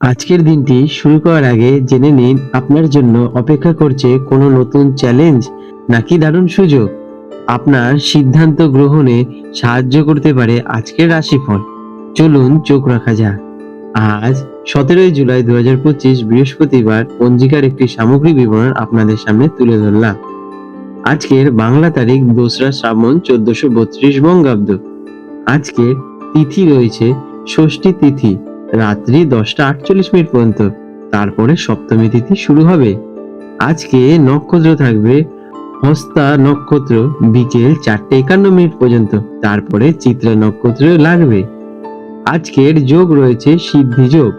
আজকের দিনটি শুরু করার আগে জেনে নিন আপনার জন্য অপেক্ষা করছে কোনো নতুন চ্যালেঞ্জ নাকি দারুণ সুযোগ। আপনার সিদ্ধান্ত গ্রহণে সাহায্য করতে পারে আজকের রাশিফল। চলুন চোখ রাখা যাক। আজ সতেরোই জুলাই দু হাজার পঁচিশ বৃহস্পতিবার পঞ্জিকার একটি সামগ্রিক বিবরণ আপনাদের সামনে তুলে ধরলাম। আজকের বাংলা তারিখ দোসরা শ্রাবণ চোদ্দশো বত্রিশ বঙ্গাব্দ। আজকের তিথি রয়েছে ষষ্ঠী তিথি। রাত্রি দশটা আটচল্লিশ মিনিট পর্যন্ত। তারপরে সপ্তমী তিথি শুরু হবে। আজকে নক্ষত্র থাকবে হস্তা নক্ষত্র, বিকেল চারটে একান্ন মিনিট পর্যন্ত। তারপরে চিত্রা নক্ষত্র লাগবে। আজকের যোগ রয়েছে সিদ্ধি যোগ।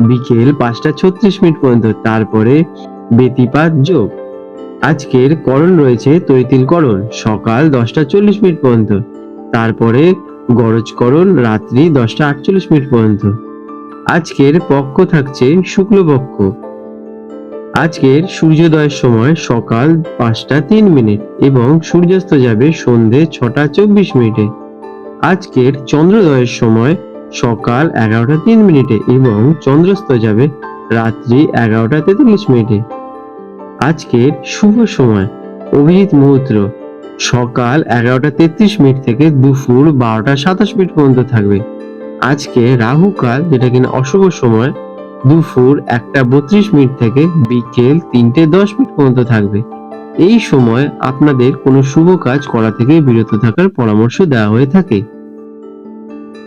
বিকেল পাঁচটা ছত্রিশ মিনিট পর্যন্ত। তারপরে বেতিপাত যোগ। আজকের করণ রয়েছে তৈতিল করণ, সকাল দশটা চল্লিশ মিনিট পর্যন্ত। তারপরে গরজকরণ রাত্রি দশটা আটচল্লিশ মিনিট পর্যন্ত। আজকের পক্ষ থাকছে শুক্লপক্ষ। আজকের সূর্যোদয়ের সময় সকাল পাঁচটা তিন মিনিট এবং সূর্যাস্ত যাবে সন্ধে ছটা চব্বিশ মিনিটে। আজকের চন্দ্রোদয়ের সময় সকাল এগারোটা তিন মিনিটে এবং চন্দ্রস্ত যাবে রাত্রি এগারোটা তেতাল্লিশ মিনিটে। আজকের শুভ সময় অভিজিৎ মুহূর্ত সকাল এগারোটা তেত্রিশ মিনিট থেকে দুপুর বারোটা সাতাশ মিনিট পর্যন্ত থাকবে। আজকে রাহু কাল, যেটা কিনা অশুভ সময়, দুপুর একটা বত্রিশ মিনিট থেকে বিকেল তিনটে দশ মিনিট পর্যন্ত থাকবে। এই সময় আপনাদের কোনো শুভ কাজ করা থেকে বিরত থাকার পরামর্শ দেওয়া হয়ে থাকে।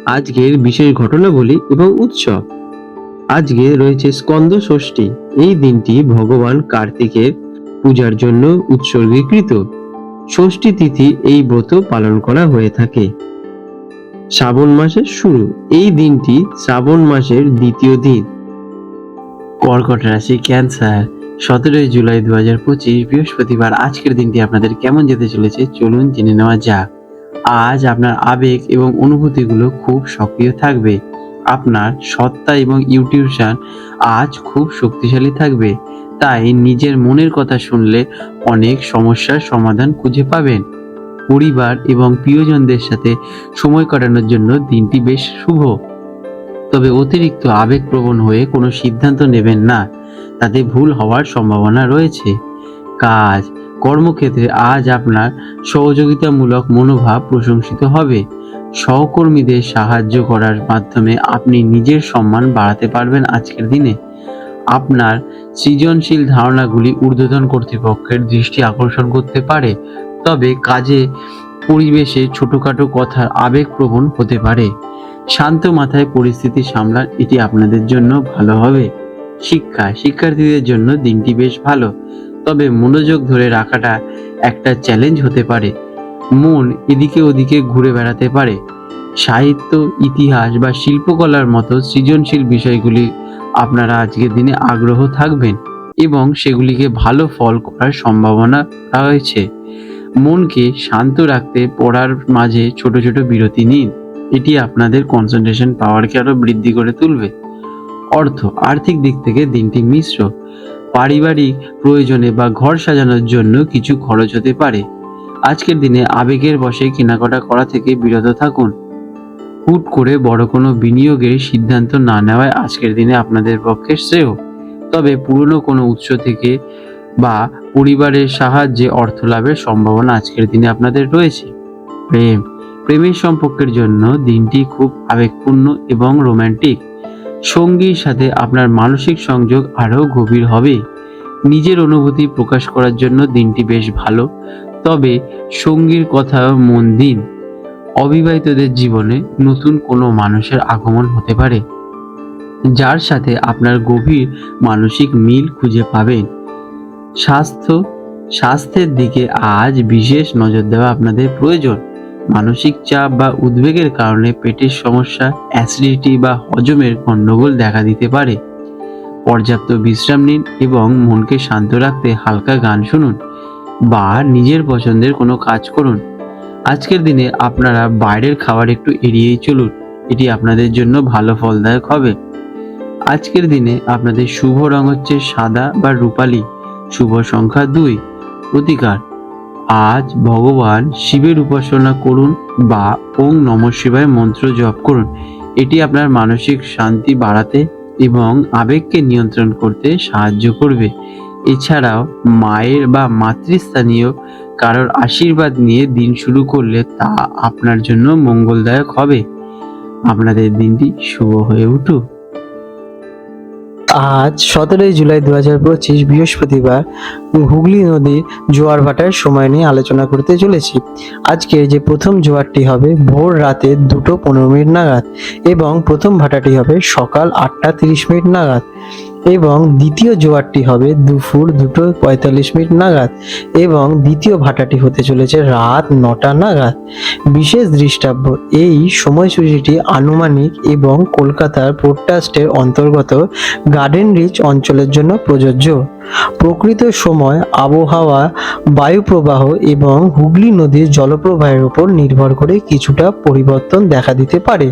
আজকের বিশেষ ঘটনাবলী এবং উৎসব। আজকে রয়েছে স্কন্দ ষষ্ঠী। এই দিনটি ভগবান কার্তিকের পূজার জন্য উৎসর্গীকৃত। ষষ্ঠী তিথি এই ব্রত পালন করা হয়ে থাকে। শ্রাবণ মাসের শুরু। এই দিনটি শ্রাবণ মাসের দ্বিতীয় দিন। কর্কট রাশি ক্যান্সার। সতেরোই জুলাই দু হাজার পঁচিশ বৃহস্পতিবার। আজকের দিনটি আপনাদের কেমন যেতে চলেছে চলুন জেনে নেওয়া যাক। আজ আপনার আবেগ এবং অনুভূতিগুলো খুব সক্রিয় থাকবে। আপনার সত্তা এবং ইউটিউশন আজ খুব শক্তিশালী থাকবে। তাই নিজের মনের কথা শুনলে অনেক সমস্যার সমাধান খুঁজে পাবেন। পরিবার এবং প্রিয়জনদের সাথে সময় কাটানোর জন্য দিনটি বেশ শুভ। তবে অতিরিক্ত আবেগপ্রবণ হয়ে কোনো সিদ্ধান্ত নেবেন না, তাতে ভুল হওয়ার সম্ভাবনা রয়েছে। কাজ, কর্মক্ষেত্রে আজ আপনার সহযোগিতামূলক মনোভাব প্রশংসিত হবে। সহকর্মীদের সাহায্য করার মাধ্যমে আপনি নিজের সম্মান বাড়াতে পারবেন আজকের দিনে। আপনার সৃজনশীল ধারণাগুলি ঊর্ধ্বতন কর্তৃপক্ষের দৃষ্টি আকর্ষণ করতে পারে। তবে কাজে, পরিবেশে ছোটখাটো কথার আবেগপ্রবণ হতে পারে। শান্ত মাথায় পরিস্থিতি সামলান, এটি আপনাদের জন্য ভালো হবে। শিক্ষা, শিক্ষার্থীদের জন্য দিনটি বেশ ভালো। তবে মনোযোগ ধরে রাখাটা একটা চ্যালেঞ্জ হতে পারে। মন এদিকে ওদিকে ঘুরে বেড়াতে পারে। সাহিত্য, ইতিহাস বা শিল্পকলার মতো সৃজনশীল বিষয়গুলি আপনারা আজকের দিনে আগ্রহ থাকবেন এবং সেগুলিকে ভালো ফল করার সম্ভাবনা রয়েছে। মনকে শান্ত রাখতে পড়ার মাঝে ছোট ছোট বিরতি নিন। এটি আপনাদের কনসেন্ট্রেশন পাওয়ারকে আরও বৃদ্ধি করে তুলবে। অর্থ, আর্থিক দিক থেকে দিনটি মিশ্র। পারিবারিক প্রয়োজনে বা ঘর সাজানোর জন্য কিছু খরচ হতে পারে। আজকের দিনে আবেগের বশে কেনাকাটা করা থেকে বিরত থাকুন। হুট করে বড় কোনো বিনিয়োগের সিদ্ধান্ত না নেওয়ায় আজকের দিনে আপনাদের পক্ষে শ্রেয়। তবে পুরনো কোনো উৎস থেকে বা পরিবারের সাহায্যে অর্থ লাভের সম্ভাবনা আজকের দিনে আপনাদের রয়েছে। প্রেম, প্রেমের সম্পর্কের জন্য দিনটি খুব আবেগপূর্ণ এবং রোম্যান্টিক সঙ্গীর সাথে আপনার মানসিক সংযোগ আরও গভীর হবে। নিজের অনুভূতি প্রকাশ করার জন্য দিনটি বেশ ভালো। তবে সঙ্গীর কথা মন দিন। অবিবাহিতদের জীবনে নতুন কোনো মানুষের আগমন হতে পারে। যার সাথে আপনার গভীর মানসিক মিল খুঁজে পাবেন। স্বাস্থ্য, স্বাস্থ্যের দিকে আজ বিশেষ নজর দেওয়া আপনাদের প্রয়োজন। মানসিক চাপ বা উদ্বেগের কারণে পেটের সমস্যা অ্যাসিডিটি বা হজমের গণ্ডগোল দেখা দিতে পারে। পর্যাপ্ত বিশ্রাম নিন এবং মনকে শান্ত রাখতে হালকা গান শুনুন বা নিজের পছন্দের কোনো কাজ করুন। আজকের দিনে আপনারা বাইরের খাবার একটু এড়িয়েই চলুন, এটি আপনাদের জন্য ভালো ফলদায়ক হবে। আজকের দিনে আপনাদের শুভ রং হচ্ছে সাদা বা রূপালী। শুভ সংখ্যা দুই প্রতিকার আজ ভগবান শিবের উপাসনা করুন বা ওং নম শিবায় মন্ত্র জপ করুন। এটি আপনার মানসিক শান্তি বাড়াতে এবং আবেগকে নিয়ন্ত্রণ করতে সাহায্য করবে। এছাড়াও মায়ের বা মাতৃস্থানীয় কারোর আশীর্বাদ নিয়ে দিন শুরু করলে তা আপনার জন্য মঙ্গলদায়ক হবে। আপনাদের দিনটি শুভ হয়ে উঠুক। আজ সতেরোই জুলাই দু হাজার পঁচিশ বৃহস্পতিবার হুগলি নদীর জোয়ার ভাটার সময় নিয়ে আলোচনা করতে চলেছি। আজকে যে প্রথম জোয়ারটি হবে ভোর রাতে দুটো পনেরো মিনিট নাগাদ এবং প্রথম ভাটাটি হবে সকাল আটটা তিরিশ মিনিট নাগাদ। এবং দ্বিতীয় জোয়ারটি হবে দুপুর দুটো পঁয়তাল্লিশ মিনিট নাগাদ এবং দ্বিতীয় ভাটাটি হতে চলেছে রাত নটা নাগাদ। বিশেষ দৃষ্টাব্য, এই সময়সূচিটি আনুমানিক এবং কলকাতার পোডকাস্টের অন্তর্গত গার্ডেন রিচ অঞ্চলের জন্য প্রযোজ্য। প্রকৃত সময়, আবহাওয়া, বায়ুপ্রবাহ এবং হুগলি নদীর জলপ্রবাহের উপর নির্ভর করে কিছুটা পরিবর্তন দেখা দিতে পারে।